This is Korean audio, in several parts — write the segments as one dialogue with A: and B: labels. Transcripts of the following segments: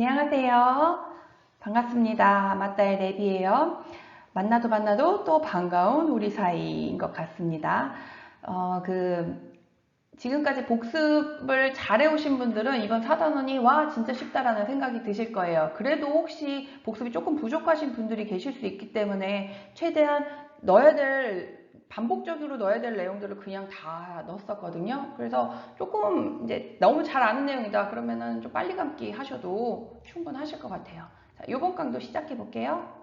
A: 안녕하세요. 반갑습니다. 맞다의 랩이에요. 만나도 만나도 또 반가운 우리 사이인 것 같습니다. 어, 그, 지금까지 복습을 잘해 오신 분들은 이번 4단원이 와, 진짜 쉽다라는 생각이 드실 거예요. 그래도 혹시 복습이 조금 부족하신 분들이 계실 수 있기 때문에 최대한 넣어야 될 반복적으로 넣어야 될 내용들을 그냥 다 넣었었거든요. 그래서 조금 이제 너무 잘 아는 내용이다 그러면은 좀 빨리 감기 하셔도 충분하실 것 같아요. 자, 이번 강도 시작해 볼게요.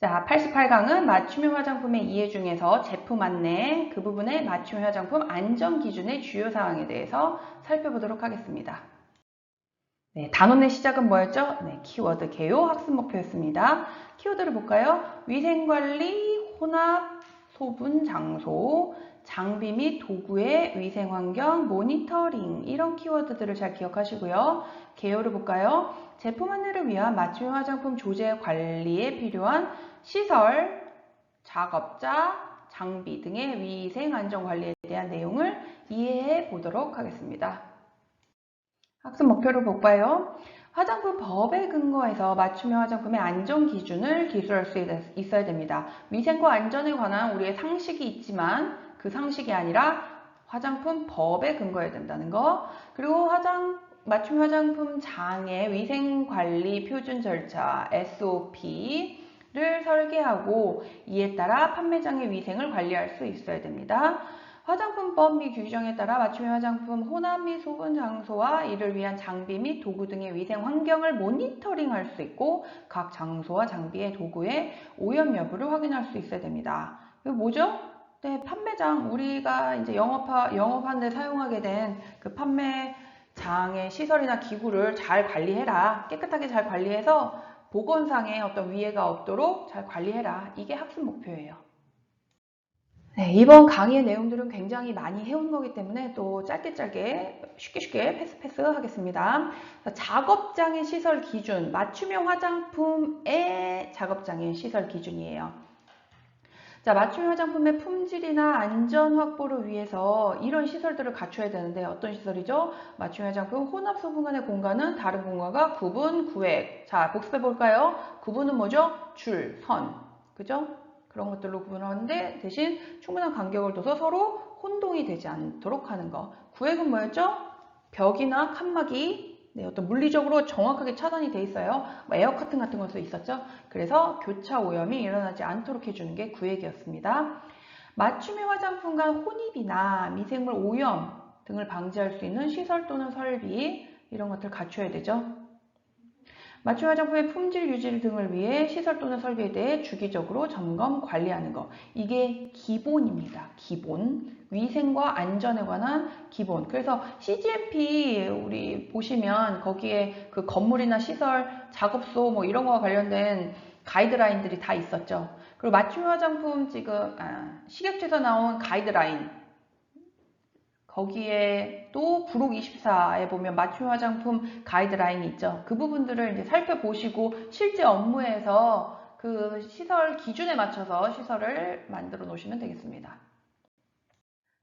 A: 자, 88강은 맞춤형 화장품의 이해 중에서 제품 안내, 그 부분의 맞춤형 화장품 안전 기준의 주요 사항에 대해서 살펴보도록 하겠습니다. 네, 단원의 시작은 뭐였죠? 네, 키워드 개요 학습 목표였습니다. 키워드를 볼까요? 위생관리, 혼합, 소분, 장소, 장비 및 도구의 위생환경, 모니터링 이런 키워드들을 잘 기억하시고요. 개요를 볼까요? 제품 안내를 위한 맞춤형 화장품 조제 관리에 필요한 시설, 작업자, 장비 등의 위생 안전 관리에 대한 내용을 이해해 보도록 하겠습니다. 학습 목표를 볼까요? 화장품 법에 근거해서 맞춤형 화장품의 안전 기준을 기술할 수 있어야 됩니다. 위생과 안전에 관한 우리의 상식이 있지만 그 상식이 아니라 화장품 법에 근거해야 된다는 거. 그리고 화장 맞춤 화장품 장의 위생 관리 표준 절차 SOP 를 설계하고 이에 따라 판매장의 위생을 관리할 수 있어야 됩니다. 화장품법 및 규정에 따라 맞춤형 화장품 혼합 및 소분 장소와 이를 위한 장비 및 도구 등의 위생 환경을 모니터링할 수 있고 각 장소와 장비의 도구의 오염 여부를 확인할 수 있어야 됩니다. 이거 뭐죠? 네, 판매장 우리가 이제 영업하, 영업하는데 사용하게 된 그 판매장의 시설이나 기구를 잘 관리해라. 깨끗하게 잘 관리해서 보건상의 어떤 위해가 없도록 잘 관리해라. 이게 학습 목표예요. 네, 이번 강의의 내용들은 굉장히 많이 해온 거기 때문에 또 짧게 짧게 쉽게 쉽게 패스 패스 하겠습니다. 작업장의 시설 기준, 맞춤형 화장품의 작업장의 시설 기준이에요. 자, 맞춤 화장품의 품질이나 안전 확보를 위해서 이런 시설들을 갖춰야 되는데 어떤 시설이죠? 맞춤 화장품 혼합 소분 간의 공간은 다른 공간과 구분, 구획. 자, 복습해 볼까요? 구분은 뭐죠? 줄, 선. 그죠? 그런 것들로 구분하는데 대신 충분한 간격을 둬서 서로 혼동이 되지 않도록 하는 거. 구획은 뭐였죠? 벽이나 칸막이 네, 어떤 물리적으로 정확하게 차단이 돼 있어요. 뭐 에어 커튼 같은 것도 있었죠. 그래서 교차 오염이 일어나지 않도록 해주는 게 구획이었습니다. 맞춤의 화장품 간 혼입이나 미생물 오염 등을 방지할 수 있는 시설 또는 설비 이런 것들 갖춰야 되죠. 맞춤 화장품의 품질 유지 등을 위해 시설 또는 설비에 대해 주기적으로 점검 관리하는 것 이게 기본입니다. 기본 위생과 안전에 관한 기본 그래서 CGMP 우리 보시면 거기에 그 건물이나 시설 작업소 뭐 이런 거와 관련된 가이드라인들이 다 있었죠. 그리고 맞춤 화장품 지금 아, 식약처에서 나온 가이드라인 거기에 또 부록 24에 보면 맞춤 화장품 가이드라인이 있죠. 그 부분들을 이제 살펴보시고 실제 업무에서 그 시설 기준에 맞춰서 시설을 만들어 놓으시면 되겠습니다.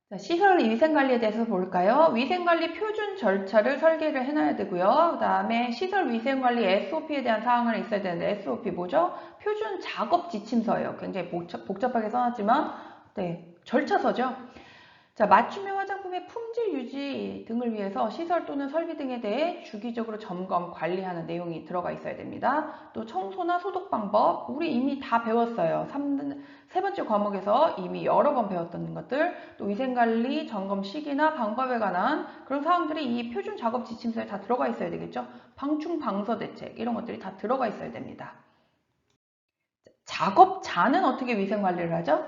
A: 자, 시설 위생관리에 대해서 볼까요? 위생관리 표준 절차를 설계를 해놔야 되고요. 그 다음에 시설 위생관리 SOP에 대한 사항을 있어야 되는데 SOP 뭐죠? 표준 작업 지침서예요. 굉장히 복잡, 복잡하게 써놨지만 네, 절차서죠. 자, 맞춤형 화장품의 품질 유지 등을 위해서 시설 또는 설비 등에 대해 주기적으로 점검, 관리하는 내용이 들어가 있어야 됩니다. 또 청소나 소독 방법, 우리 이미 다 배웠어요. 3, 세 번째 과목에서 이미 여러 번 배웠던 것들, 또 위생관리, 점검 시기나 방법에 관한 그런 사항들이 이 표준 작업 지침서에 다 들어가 있어야 되겠죠. 방충 방서 대책, 이런 것들이 다 들어가 있어야 됩니다. 작업자는 어떻게 위생관리를 하죠?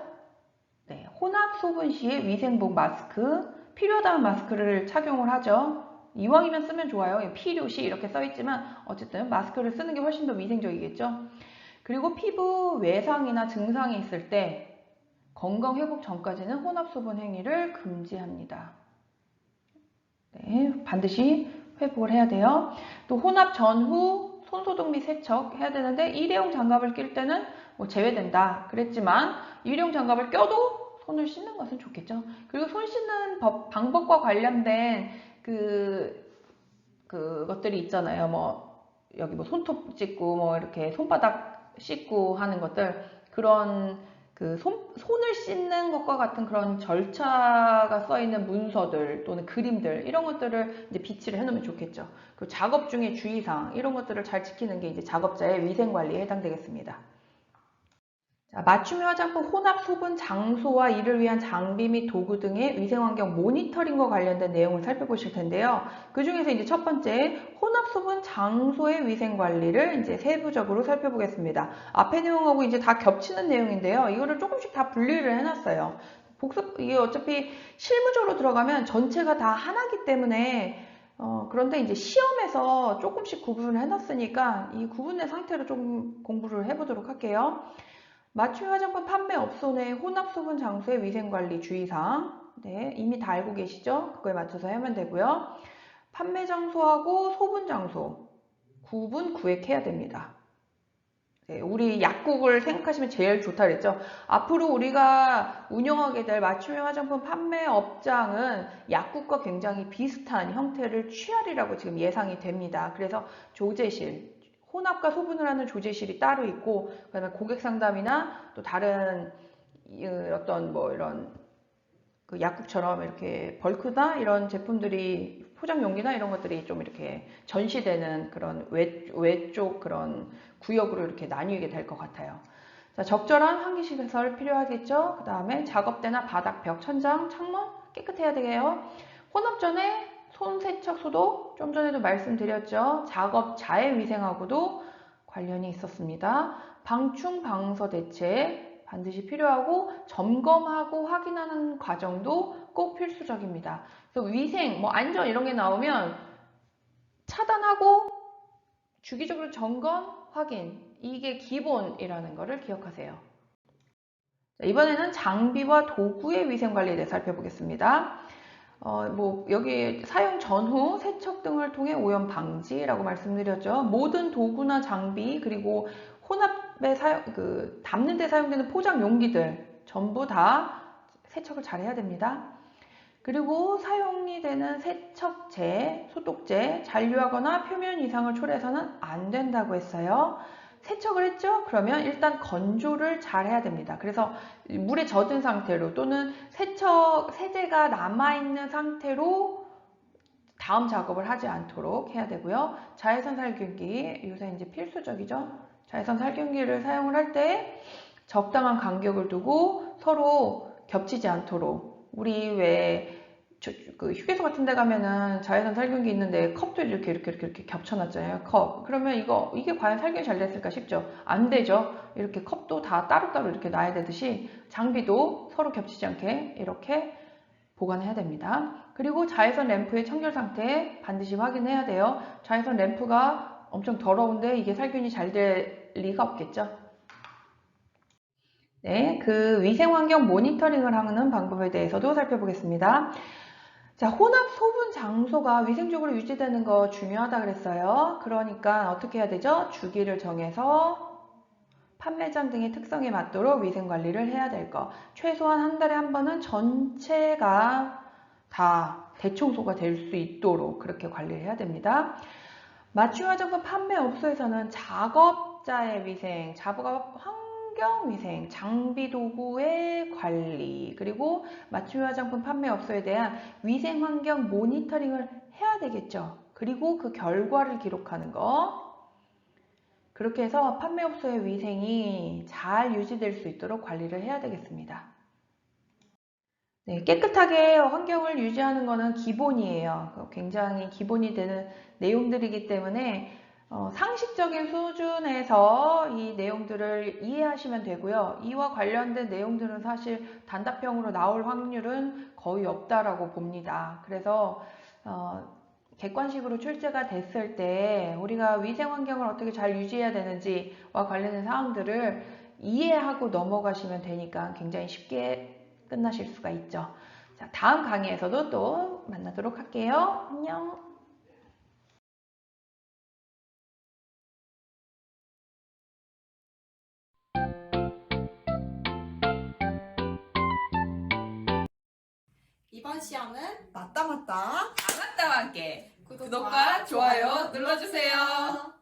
A: 네, 혼합 소분 시에 위생복 마스크, 필요하다면 마스크를 착용을 하죠. 이왕이면 쓰면 좋아요. 필요시 이렇게 써있지만 어쨌든 마스크를 쓰는 게 훨씬 더 위생적이겠죠. 그리고 피부 외상이나 증상이 있을 때 건강 회복 전까지는 혼합 소분 행위를 금지합니다. 네, 반드시 회복을 해야 돼요. 또 혼합 전후 손소독 및 세척 해야 되는데 일회용 장갑을 낄 때는 뭐 제외된다 그랬지만 일회용 장갑을 껴도 손을 씻는 것은 좋겠죠. 그리고 손 씻는 법, 방법과 관련된 그 그것들이 있잖아요. 뭐 여기 뭐 손톱 찢고 뭐 이렇게 손바닥 씻고 하는 것들 그런 그 손, 손을 씻는 것과 같은 그런 절차가 써 있는 문서들 또는 그림들 이런 것들을 이제 비치를 해놓으면 좋겠죠. 그리고 작업 중에 주의사항 이런 것들을 잘 지키는 게 이제 작업자의 위생 관리에 해당되겠습니다. 자, 맞춤 화장품 혼합 소분 장소와 이를 위한 장비 및 도구 등의 위생환경 모니터링과 관련된 내용을 살펴보실 텐데요. 그 중에서 이제 첫 번째 혼합 소분 장소의 위생 관리를 이제 세부적으로 살펴보겠습니다. 앞에 내용하고 이제 다 겹치는 내용인데요. 이거를 조금씩 다 분리를 해놨어요. 복습 이게 어차피 실무적으로 들어가면 전체가 다 하나기 때문에 어, 그런데 이제 시험에서 조금씩 구분을 해놨으니까 이 구분의 상태로 좀 공부를 해보도록 할게요. 맞춤 화장품 판매 업소 내 혼합 소분 장소의 위생관리 주의사항 네, 이미 다 알고 계시죠? 그거에 맞춰서 하면 되고요. 판매 장소하고 소분 장소 구분 구획해야 됩니다. 네, 우리 약국을 생각하시면 제일 좋다 그랬죠. 앞으로 우리가 운영하게 될 맞춤형 화장품 판매 업장은 약국과 굉장히 비슷한 형태를 취하리라고 지금 예상이 됩니다. 그래서 조제실, 혼합과 소분을 하는 조제실이 따로 있고 그다음에 고객 상담이나 또 다른 어떤 뭐 이런 그 약국처럼 이렇게 벌크나 이런 제품들이 포장 용기나 이런 것들이 좀 이렇게 전시되는 그런 외, 외쪽 그런 구역으로 이렇게 나뉘게 될 것 같아요. 자, 적절한 환기시 설을 필요하겠죠. 그 다음에 작업대나 바닥, 벽, 천장, 창문 깨끗해야 되게요. 혼합 전에 손 세척 소독 좀 전에도 말씀드렸죠. 작업 자의 위생하고도 관련이 있었습니다. 방충 방서 대책 반드시 필요하고 점검하고 확인하는 과정도 꼭 필수적입니다. 그래서 위생, 뭐 안전 이런 게 나오면 차단하고 주기적으로 점검, 확인 이게 기본이라는 것을 기억하세요. 이번에는 장비와 도구의 위생 관리에 대해 살펴보겠습니다. 어, 뭐 여기 사용 전후 세척 등을 통해 오염 방지라고 말씀드렸죠. 모든 도구나 장비 그리고 혼합에 사용 그 담는 데 사용되는 포장 용기들 전부 다 세척을 잘 해야 됩니다. 그리고 사용이 되는 세척제, 소독제, 잔류하거나 표면 이상을 초래해서는 안 된다고 했어요. 세척을 했죠? 그러면 일단 건조를 잘 해야 됩니다. 그래서 물에 젖은 상태로 또는 세척, 세제가 남아있는 상태로 다음 작업을 하지 않도록 해야 되고요. 자외선 살균기, 요새 이제 필수적이죠? 자외선 살균기를 사용을 할 때 적당한 간격을 두고 서로 겹치지 않도록 우리 왜 저, 그 휴게소 같은 데 가면은 자외선 살균기 있는데 컵도 이렇게 이렇게 이렇게, 이렇게 겹쳐놨잖아요. 컵. 그러면 이거 이게 과연 살균이 잘 됐을까 싶죠. 안 되죠. 이렇게 컵도 다 따로따로 이렇게 놔야 되듯이 장비도 서로 겹치지 않게 이렇게 보관해야 됩니다. 그리고 자외선 램프의 청결 상태 반드시 확인해야 돼요. 자외선 램프가 엄청 더러운데 이게 살균이 잘 될 리가 없겠죠. 네, 그 위생환경 모니터링을 하는 방법에 대해서도 살펴보겠습니다. 자, 혼합 소분 장소가 위생적으로 유지되는 거 중요하다 그랬어요. 그러니까 어떻게 해야 되죠? 주기를 정해서 판매장 등의 특성에 맞도록 위생 관리를 해야 될 거. 최소한 한 달에 한 번은 전체가 다 대청소가 될 수 있도록 그렇게 관리를 해야 됩니다. 맞춤 화장품 판매 업소에서는 작업자의 위생, 작업 환 환경위생, 장비 도구의 관리, 그리고 맞춤 화장품 판매업소에 대한 위생환경 모니터링을 해야 되겠죠. 그리고 그 결과를 기록하는 거. 그렇게 해서 판매업소의 위생이 잘 유지될 수 있도록 관리를 해야 되겠습니다. 네, 깨끗하게 환경을 유지하는 것은 기본이에요. 굉장히 기본이 되는 내용들이기 때문에 어, 상식적인 수준에서 이 내용들을 이해하시면 되고요. 이와 관련된 내용들은 사실 단답형으로 나올 확률은 거의 없다라고 봅니다. 그래서 어, 객관식으로 출제가 됐을 때 우리가 위생 환경을 어떻게 잘 유지해야 되는지와 관련된 사항들을 이해하고 넘어가시면 되니까 굉장히 쉽게 끝나실 수가 있죠. 자, 다음 강의에서도 또 만나도록 할게요. 안녕.
B: 이번 시험은
C: 맞다 맞다.
A: 아마따와 함께
B: 구독과,
A: 구독과 좋아요 눌러주세요.